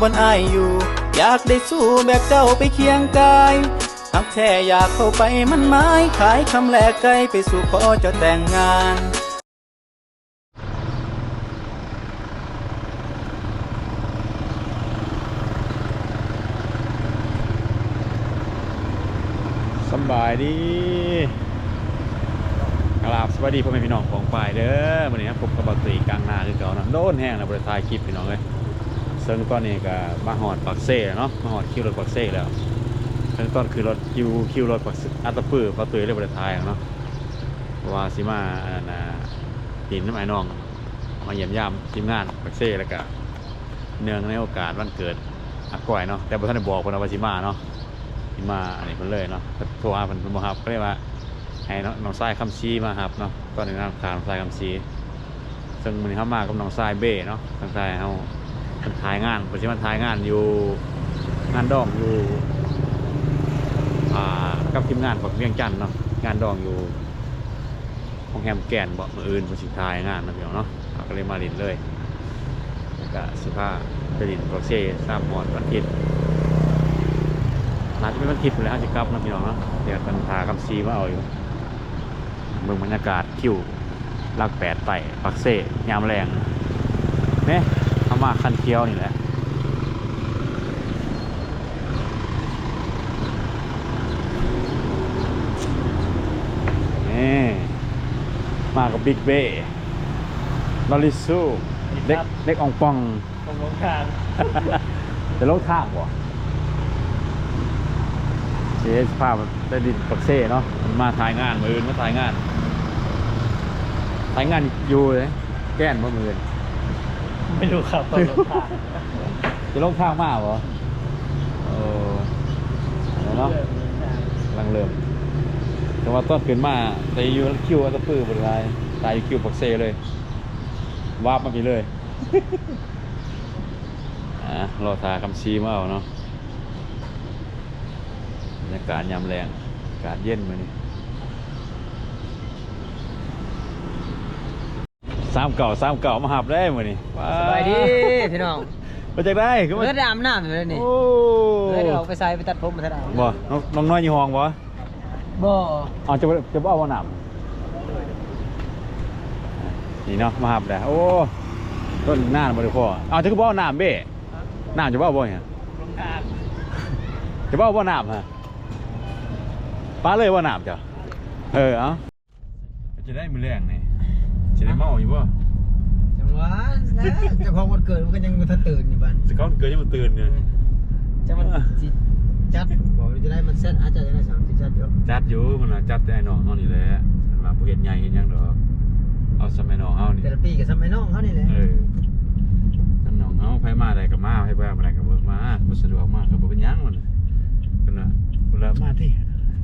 บนอายอยู่ อยากได้สู้แบบเจ้าไปเคียงกายหากแท้อยากเข้าไปมันไม้ขายคำแลกไกลไปสู่ขอจะแต่งงานสบายดีกราบสวัสดีพ่อแม่พี่น้องของฝ่ายเด้อวันนี้ผมกับบัตรีกลางนาคือเก่านะโดนแห้งนะบริษัทคลิปพี่น้องเลย ซึ่งตอนนี้ก็มาหอดปักเซ่เนาะมาหอดคิวรถปักเซ่แล้วซึ่งตอนคือรถคิวคิวรถปักเซ่อัตตปื้อปักตือเรียบริษัทาะเพราะว่าสิมาอันนั้นนะหินน้ำไอ้น้องมาเยี่ยมยามทีมงานปักเซ่แล้วก็เนื่องในโอกาสวันเกิดอาก้อยเนาะแต่บ่ทันได้บอกคนว่าสิมาเนาะที่มาอันนี้เพิ่นเลยเนาะก็โทรหาเพิ่นเพิ่นบ่รับก็เลยว่าให้น้องทรายคำชีมาครับเนาะตอนนี้น้ำคาน้องทรายคำชีซึ่งมื้อนี้ามากับน้องทรายเบ้เนาะน้องทรายเฮา ถ่ายงานเพิ่นสิมาถ่ายงานอยู่งานดองอยู่กับทีมงานของเวียงจันทน์เนาะงานดองอยู่ของแฮมแกนบ่มื้ออื่นเพิ่นสิถ่ายงานนาะพี่น้องเนาะก็เลยมาลินเลยแล้วก็สิพาไปลินโปรเซ่ตามหมอดวันทิตย์น่าจะเป็นวันทิตย์อยู่แล้วจะกลับนะพี่น้องเนาะเดี๋ยวกันพาคำซีมาเอาอยู่เมืองบรรยากาศคิวลากแปดไต่ปักเซ่ยามแรงเนี่ย มาคันเคี้ยวนี่แหละนี่มากับบิ๊กเบ้ลอริสูเล็กเล็กอองปองผมลงทางจะลงทางบ่เจ๊ภาพได้ดินปักเซ่เนาะมันมาถ่ายงานมืออื่นมาถ่ายงานถ่ายงานอยู่เลยแก้นบ่มืออื่น ไม่รู้ครับผมลงทางจะลงทางมาบ่โอ้เอเนาะกำลังเริ่ม แต่ว่าต้นขึ้นมาแต่อยู่คิวอัตปื้อบริไลตายอยู่คิวปักเซ่เลย วาบมาพี่เลยอะรอทาคำชีมาเอาเนาะบรรยากาศยามแรงอากาศเย็นมานี่ สามเก่าสามเก่ามาหับได้มานี่สบายดีพี่น้องมาจากได้คือมาเลือดดำน้ำอยู่เลยนี่โอ้เลือดเอาไปใส่ไปตัดผมมาทัดเอาบ่น้องน้องน้อยอยู่ห้องบ่บ่อ๋อจะบ่จะบ่เอาบ่น้ำนี่เนาะมาหับได้โอ้ต้นหน้าบ่ได้พอเอาจะก็บ่เอาน้ำเบ้น้ำจะบ่เอาบ่เนี่ยลงทางจะบ่เอาบ่น้ำฮะป้าเลยบ่น้ำจ้ะเออเอาจะได้มือแรงนี่ จะได้เมาอยู่บ่จังหวะนะเจ้าของวันเกิดมันก็ยังบ่ทันตื่นอยู่บ้านสเขาเกิดยังมาตื่นเนี่ยจะมันสิจัดบอกว่าจะได้มันเซ็ตอาจจะได้สามสิจัดเดี๋ยวจัดอยู่มันน่ะจัดแต่ไอ้น้องเฮานี่แหละมันมาผู้เฮ็ดใหญ่เฮ็ดหยังดอกเอาสมัยน้องเฮานี่แต่ละปีกับสมัยน้องเขานี่แหละเออสมัยน้องเฮาไผมาได้ก็มาไผบ่มาได้ก็บ่มาบ่สะดวกมาก็บ่เป็นหยังมันน่ะเพิ่นน่ะเพิ่นว่ามาที่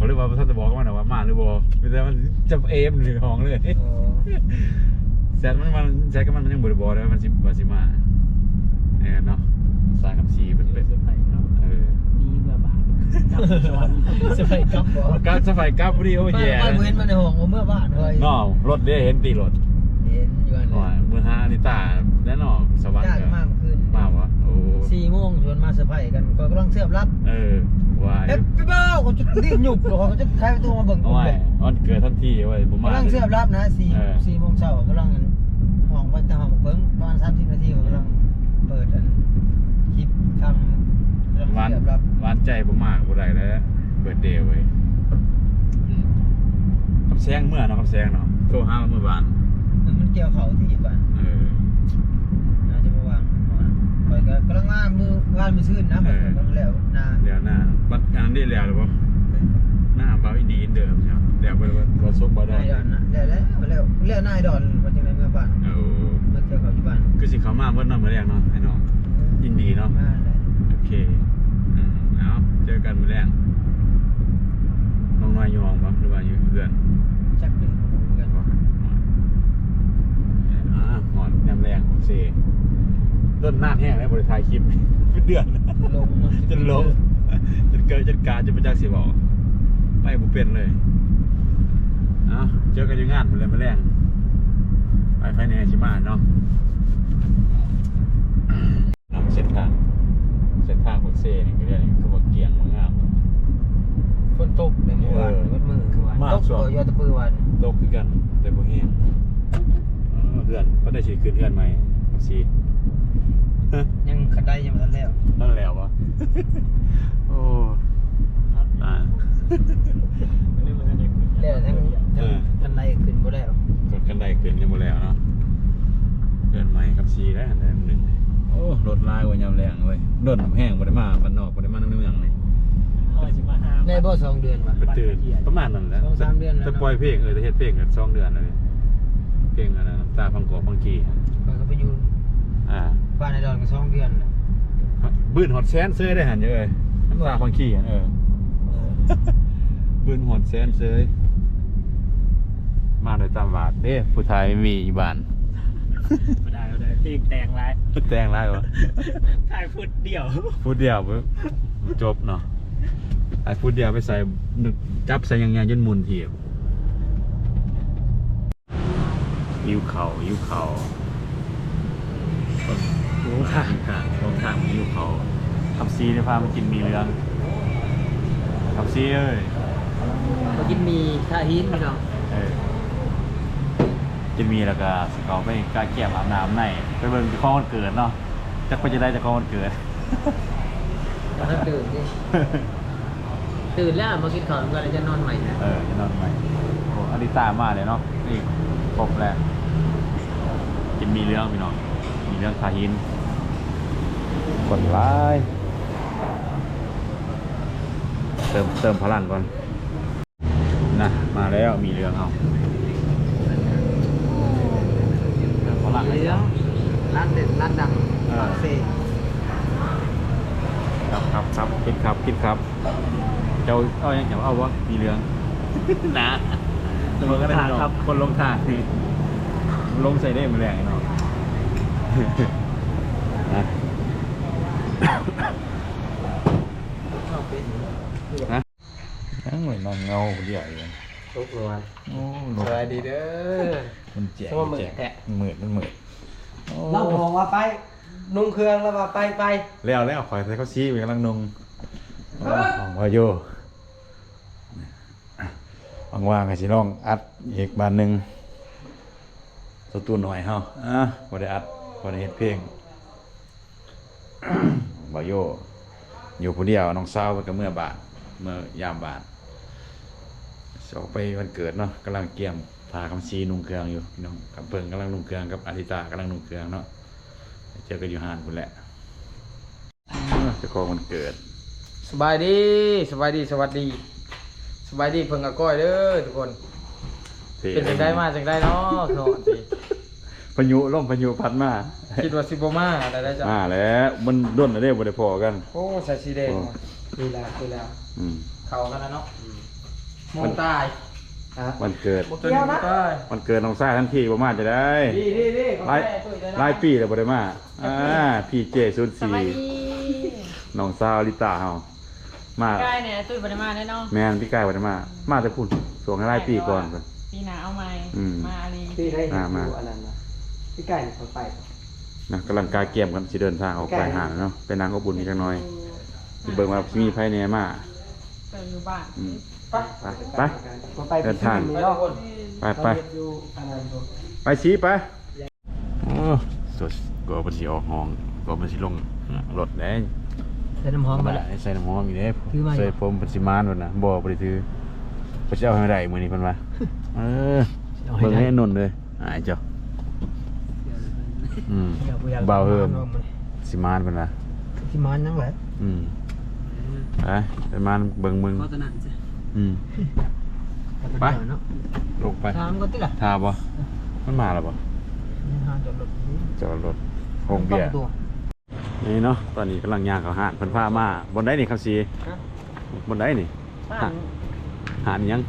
เขาเลยว่าบ่ทันจะบอกมันน่ะว่ามาหรือบ่มีแต่มันจะเอมในห้องเลยโอ้แซดมันมันแซดก็มันมันยังบ่ได้บอกเลยว่ามันสิว่าสิมาเออเนาะสายกับสีเป็นเป็นเซอร์ไพรส์ครับเออมีเมื่อบาทจับสวรรค์สบายครับบ่การสบายกับพอดีโอ้ยแย่บ้านบ่เห็นมาในห้องว่าเมื่อบ้านเฮ้ยน้อรถเด้เห็นตีรถเห็นอยู่อันหน่อยนี้มือฮานิตาแน่นอนสวรรค์จ้างก็มากขึ้นมาวะโอ้สี่โมงชวนมาเซอร์ไพรส์กันก็กำลังเสียบรับ เออ วายเฮ้ยพี่เบ้าเขาจะรีบหยุบหรอเขาจะใครประตูมาเบิ่งเอาไว้ออนเกิดทันทีเว้ยผมมากำลังเสียบรับนะสี่เออสี่โมงเช้ากำลังห้องไปแต่ห้องเพิ่งประมาณสามสิบนาทีกำลังเปิดอันคลิปทำกำลังหวานเสียบรับหวานใจผมมากบ่ได้แล้วเบิร์ดเดย์เว้ยอืมคำแซงเมื่อเนาะคำแซงเนาะโทรหาเมื่อวานมันเกี่ยวเขาที่อีกบ้าน เออ น่าจะมาวาง เปิดก็กำลังว่ามือว่านมือชื่นนะเออกำลังแล้วนาเดี๋ยวหน้าบัตรอันนี้แล้วหรือเปล่าหน้าเบาอีดีอินเดิมใช่ไหมเดี๋ยวไปรถซุกบาได้นายดอนนะแล้วแล้วแล้วแล้วนายดอนวันจังไรเมื่อบ้านเออเมื่อเกี่ยวเขาที่บ้านคือสิเขามาเมื่อนั้นเมื่อแรกเนาะไอ้น้องยินดีเนาะมาเลยโอเคอืมเอาเจอกันเมื่อแรกน้องน้อยอยู่ห้องปะหรือว่าอยู่เพื่อน จักเป็นของผมกัน บอกอ่าหอนยำแรงโอเค ต้นหน้าแห้งแล้วบริษัทคลิป เป็นเดือน ลงมาจนลงจนเกิดจนการจะไปจากสิบอกไปบุเป็นเลยเอาเจอกันอยู่งานพุ่นเลยมาแรงไปไฟแนนซ์ชิมาเนาะนำเส้นทางเส้นทางของเซ่นี่ก็เรียกนี่คือว่าเกียงมันงามฝนตกในเมื่อวานเออวัดมือคือวันมากตกส่วนเออยอดตะปือวันโลกคือกัน แต่บ่แห้งเออเพื่อนก็ได้สิขึ้นเพื่อนใหม่ครับสิ ยังขัดได้ยังไม่ทันแล้วนั่นแหล้ววะโอ้ตายแล้วทั้งเอทั้งอทันใดขึ้นบ่แล้วกดกันได้ขึ้นยังบ่แล้วเนาะเพื่อนใหม่กับซีแล้วอันใดอันหนึ่งโอ้รถลายกว่ายามแรงเว้ยรถแห้งบ่ได้มาบ้านนอกบ่ได้มาในเมืองนี่ในบ่สองเดือนว่ะไปตื่นประมาณนั้นแหละสองสามเดือนแล้วจะปล่อยเพลงเออจะเฮ็ดเพลงกันสองเดือนแล้วนี่เพลงอันนั้นน้ำตาพังกอกพังกีข้อยก็ไปอยู่อ่า บ้านในดอนก็สองเดือนน่ะบืนหอดแซนเซยได้หันเยอะเลยน้ำตาพังขี้หันเออ บืนหอดแซนเซยมาโดยตามบาทเด้ผู้ไทยมีอยู่บ้านไม่ได้ไม่ได้เพลงแต่งไรแตงไรวะถ่ายฟุตเดียวพูดเดียวเพิ่งจบเนาะไอ้พูดเดียวไปใส่นึกจับใส่ยังไงจนหมุนเทียบยิ้วเข่ายิ้วเข่า ลงทางลงทางยิ้วเขาขับซีได้พามากินมีเรืองขับซีเอ้ยมากินมีท่าหินพี่น้องเออจะมีแล้วก็สเขาไปกาแก้มอาบน้ำในไปเบิ่งข้อวันเกิดเนาะจักไปจะได้จากข้อวันเกิดถ้าตื่นดิตื่นแล้วมากินข้าวก็เลยจะนอนใหม่นะเออจะนอนใหม่โอ้อลิตามาเลยเนาะนี่ครบแล้วกินมีเรื่องพี่น้องมีเรื่องทาหิน กดไลค์เติมเติมพลังก่อนนะมาแล้วมีเรื่องเอาเติมพลังให้เรื่องร้านเด็ดร้านดังเออปากเซ่ครับครับครับคิดครับคิดครับ เจ้าเอาอย่างเจ้าเอาวะมีเรื่องนะเมืองก็ได้ครับ คนลงทางนี่ลงใส่ได้มาแรงไอ้เนาะ นะ ชอบเป็น นะนั่งเลยนอนเงาเดียวเลยทุกวันโอ้สวัสดีเด้อ มันแจกเพราะว่ามืดแจกแทะมันมืดมันมืดโอ้เราบอกว่าไป นุ่งเครื่องแล้วว่าไปไปแล้วแล้วคอยใส่เขาชี้ไปกำลังนงของวาโยว่างๆไงสิน้องอัดอีกบานหนึ่งตัวตัวหน่อยเฮาอะบ่ได้อัดบ่ได้เฮ็ดเพลงบ่โยอยู่ผู้เดียวน้องสาวเพิ่นก็เมื่อบาท เมื่อยามบาทสิออกไปวันเกิดเนาะกำลังเกี่ยมพาคำซีนุ่งเครื่องอยู่พี่น้องกับเพิ่งกำลังนุ่งเครื่องกับอาทิตากำลังนุ่งเครื่องเนาะเจอกันอยู่ห้านพุ่นแหละเออเจะของวันเกิดสบายดีสบายดีสวัสดี สบายดีเพิ่งกับก้อยเด้อทุกคน เป็นจังได้มาจังได้เนาะโทษทีพายุล่มพายุพัดมาคิดว่าสิบมาอะไรได้จ้ะมาแล้วมันด้นแล้วเด้บ่ได้พอกัน โอ้ใส่สีแดงว่ะดีแล้วดีแล้ว อืมเข้ากันแล้วเนาะมองตายฮะวันเกิดเกี่ยวนะวันเกิดน้องซ่าทันทีบ่มาจะได้ดีดีดีหลายหลายปีแล้วบ่ได้มาอ่าพี่เจศูนย์สี่น้องสาวลิตาเฮามาใกล้เนี่ยตุ้ยบริมาได้เนาะแม่นพี่กายบ่ได้มา มาแต่พุ่นสวงให้หลายปีก่อนเพิ่น ปีหนาเอาไหมอืม มาอันนี้พี่ได้อ่ามาอันนั้นนะพี่ไก่เขาไปนะกำลังกาเกียมกันสิเดินทางออกไปหาเนาะไปนางอบอุ่นอีกจักหน่อยสิเบิ่งว่าสิมีไผแหน่มา เจออยู่บ้านอืมไปไปไปไปเดินทางไปไป อยู่อันนั้นอยู่ ไปชี้ไปโอ้สุดก็มันสิออกห้องก็มันสิลงรถได้ ใส่น้ำหอมมาแล้วใส่น้ำหอมอีกเด้ถือมาอยู่ ใส่ผมเป็นสิมานพุ่นน่ะบ่บ่ได้ถือเพิ่นสิเอาให้ได้มื้อนี้เพิ่นว่าเออเอาให้เบิ่งได้ให้นนเลยอายเจ้าอืมอย่อย่เบาเฮิมอมสิมานเพิ่นว่าที่มันยังแหละอืม ไปไปมานเบิ่งมึงก็ตะนั่นจ้ะอืม ไป เนาะลงไปถามก็ติล่ะทาบ่มันมาแล้วบ่นี่หาจอดรถนี่จอดรถโฮงเบียร์ ตัว นี่เนาะ ตอนนี้กำลังย่างเขาหาดเพิ่นพามาบนไดนี่ครับสีฮะ บนไดนี่หาดหาดหยัง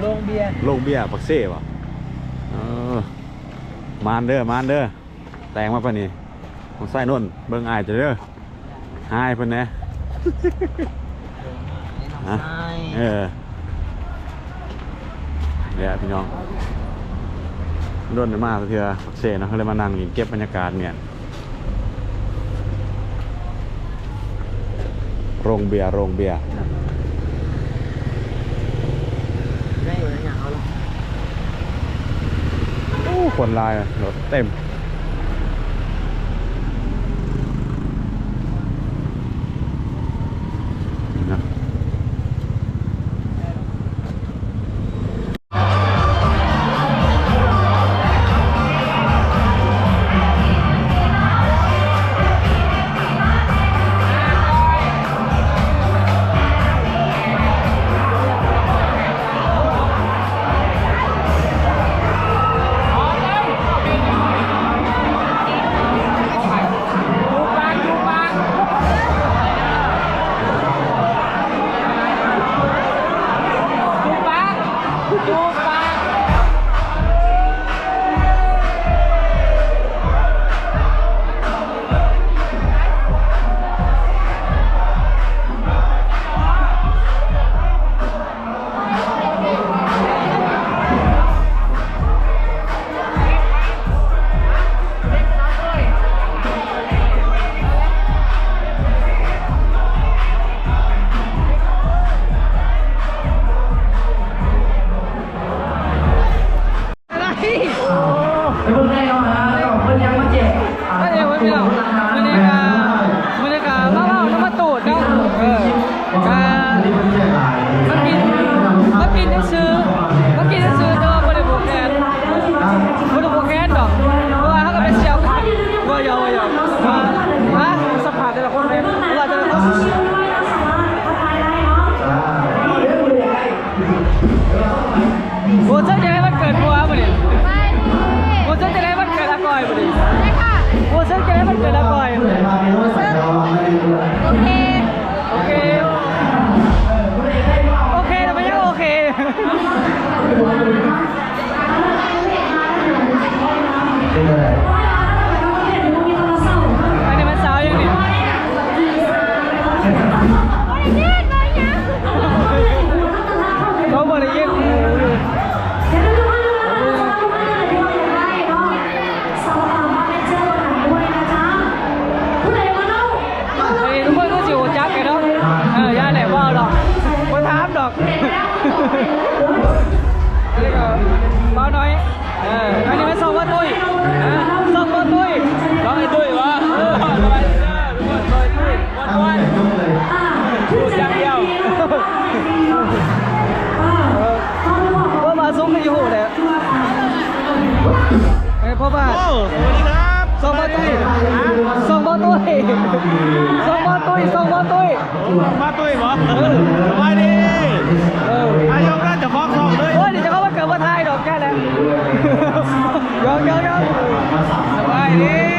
โรงเบียร์โรงเบียร์ปักเซ่บ่เออมานเด้อมานเด้อแต่งมาปะนี่ผมใส่นนเบิ่งอายจะเด้อหายเพิ่นแหน่ เออเนี่ยพี่น้องร่นมาเถื่อผักเซนะเขาเลยมานั่งกินเก็บบรรยากาศเนี่ยโรงเบียร์โรงเบียร์ได้นหลคนลายรถเต็ม ตุยส่งมาตุยส่งมาตุยมาตุ้ยบอกมาดิอายกน่าจะฟอกสองเลยโอ้ยเดี๋ยวจะเข้ามาเกิดมาไทยดอกแก่แล้นยองยองยองสบายดี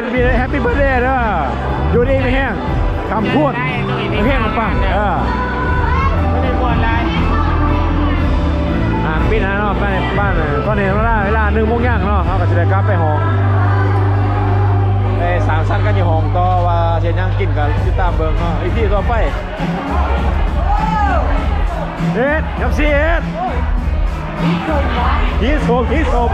นมีแฮปปี้เบิร์ดเดย์ด้วยอยู่ดีไม่แห้งคำพูดไม่แห้งปังเออไม่ได้ปวดอะไรอ่าปีนั้นเนาะบ้นบ้านตอนนี้เวลาเวลาหนึ่งโมงย่างเนาะเขาก็จะไดกลับไปห้องไอ้สามสั้นกันอยู่ห้องต่อว่าเชียนย่างกินกันติดตามเบิร์กเนาะอีกที่ต่อไปเอ็ดยับซีเอ็ดฮีสโฮมฮีสโฮม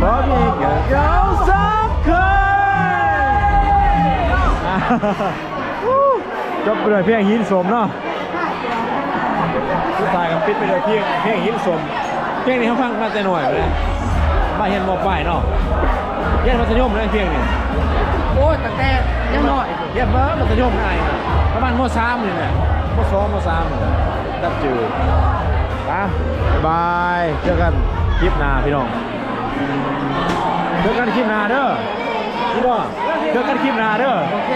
พร้อมอีกเราสามคจบไปเลยเพียงหินสมเนาะสุทายกับปิดไปเลยเพียงเพียงหินสมเพียงนี้เขาฟังมาแต่หน่อยนะยมาเห็นมอป้าเนาะเย็นมัธยมเลยเพียงนี่โอ้ตั้งแต่ยังน้อยเย็นเมื่อมัธยมไงประมาณม .3 เลยเนี่ยหละมสองมสามดับจืดอะบายเจอกันคลิปหน้าพี่น้อง เจอกันคลิปหน้าเด้อพี่น้องเจอกันคลิปหน้าเด้อโอเค